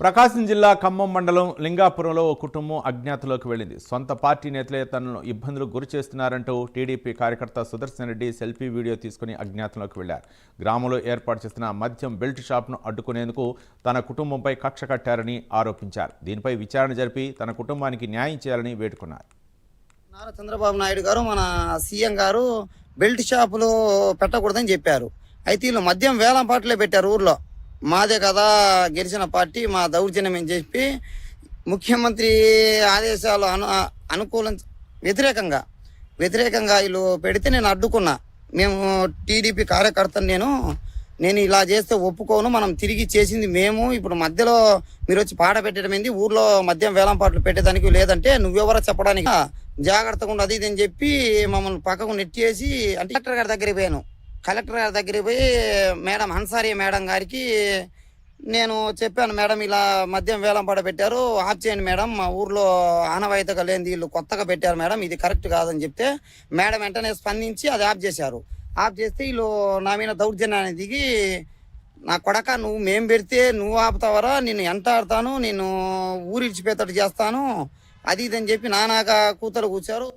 ప్రకాశం జిల్లా ఖమ్మం మండలం లింగాపురంలో ఓ కుటుంబం అజ్ఞాతలోకి వెళ్ళింది. సొంత పార్టీ నేతలే తనను ఇబ్బందులు గురి చేస్తున్నారంటూ టీడీపీ కార్యకర్త సుదర్శన్ రెడ్డి సెల్ఫీ వీడియో తీసుకుని అజ్ఞాతంలోకి వెళ్ళారు గ్రామంలో ఏర్పాటు చేసిన మద్యం బెల్ట్ షాప్ను అడ్డుకునేందుకు తన కుటుంబంపై కక్ష కట్టారని ఆరోపించారు. దీనిపై విచారణ జరిపి తన కుటుంబానికి న్యాయం చేయాలని వేడుకున్నారు. నారా చంద్రబాబు నాయుడు గారు మన సీఎం గారు బెల్ట్ షాపులు పెట్టకూడదని చెప్పారు. అయితే వీళ్ళు మద్యం వేలం పాటలే పెట్టారు ఊర్లో. మాదే కదా గెలిచిన పార్టీ మా దౌర్జన్యం అని చెప్పి ముఖ్యమంత్రి ఆదేశాలు అను అనుకూలం వ్యతిరేకంగా వ్యతిరేకంగా వీళ్ళు పెడితే నేను అడ్డుకున్నా. మేము టీడీపీ కార్యకర్తను నేను నేను ఇలా చేస్తే ఒప్పుకోను మనం తిరిగి చేసింది మేము. ఇప్పుడు మధ్యలో మీరు వచ్చి పాట పెట్టడం ఏంది? ఊర్లో మద్యం వేలం పాటలు పెట్టేదానికి లేదంటే నువ్వెవరో చెప్పడానికి. జాగ్రత్తగా ఉండదు ఇది అని చెప్పి మమ్మల్ని పక్కకు నెట్టేసి అంటే డాక్టర్ గారి దగ్గరికి పోయాను. కలెక్టర్ గారి దగ్గరికి పోయి మేడం హన్సారి మేడం గారికి నేను చెప్పాను మేడం ఇలా మద్యం వేలంపాడ పెట్టారు ఆఫ్ చేయండి మేడం మా ఊర్లో ఆనవాయితీగా లేని వీళ్ళు కొత్తగా పెట్టారు మేడం ఇది కరెక్ట్ కాదని చెప్తే మేడం వెంటనే స్పందించి అది ఆఫ్ చేశారు. ఆఫ్ చేస్తే వీళ్ళు నా మీద దౌర్జన్యాన్ని దిగి నా కొడక నువ్వు మేం పెడితే నువ్వు ఆపుతావరా నేను ఎంత ఆడతాను నేను ఊరిడిచిపోయేటట్టు చేస్తాను అది ఇది అని చెప్పి నానాగా కూతురు కూర్చారు.